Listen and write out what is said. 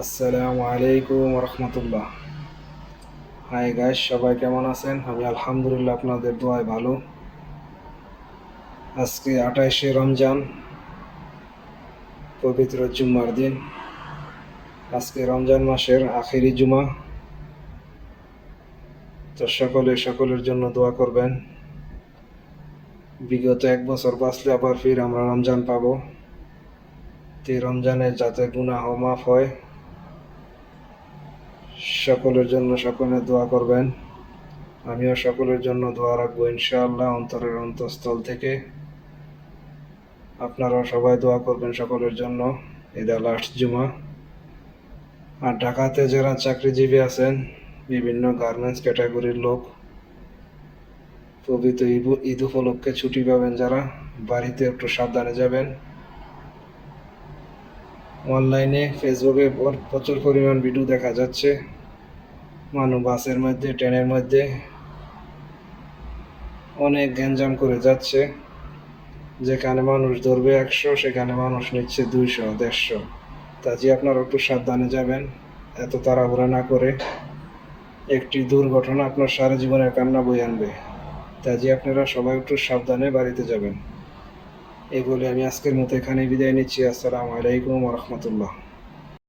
আসসালামু আলাইকুম রহমতুল্লাহ hi guys সবাই কেমন আছেন? আমি আলহামদুলিল্লাহ আপনাদের দোয়ায় ভালো। আজকে আঠাইশে রমজান, পবিত্র জুম্মার দিন। আজকে রমজান মাসের আখেরি জুমা। তো সকলে সকলের জন্য দোয়া করবেন। বিগত এক বছর বাঁচলে আবার ফির আমরা রমজান পাবো। তে রমজানে যাতে গুনাহ মাফ হয় সকলের জন্য সকলে দোয়া করবেন। আমিও সকলের জন্য দোয়া রাখব ইনশাআল্লাহ অন্তরের অন্তঃস্থল থেকে। আপনারাও সবাই দোয়া করবেন সকলের জন্য। এটা লাস্ট জুমা। আর ঢাকাতে যারা চাকরিজীবী আছেন, বিভিন্ন গার্মেন্টস ক্যাটাগরির লোক পবিত্র ঈদ উপলক্ষে ছুটি পাবেন যারা, বাড়িতে একটু সাবধানে যাবেন। অনলাইনে ফেসবুকে প্রচুর পরিমাণ ভিডিও দেখা যাচ্ছে। মানুষ বাসের মধ্যে, ট্রেনের মধ্যে অনেক গ্যাঞ্জাম করে যাচ্ছে। যেখানে মানুষ ধরবে একশো, সেখানে মানুষ নিচ্ছে দুইশো, দেড়শো। তা যে আপনারা একটু সাবধানে যাবেন, এত তাড়াহুড়া না করে। একটি দুর্ঘটনা আপনার সারা জীবনের কান্না বই আনবে। তা যে আপনারা সবাই একটু সাবধানে বাড়িতে যাবেন। এই বলে আমি আজকের মতো এখানে বিদায় নিচ্ছি। আসসালামু আলাইকুম রহমতুল্লাহ।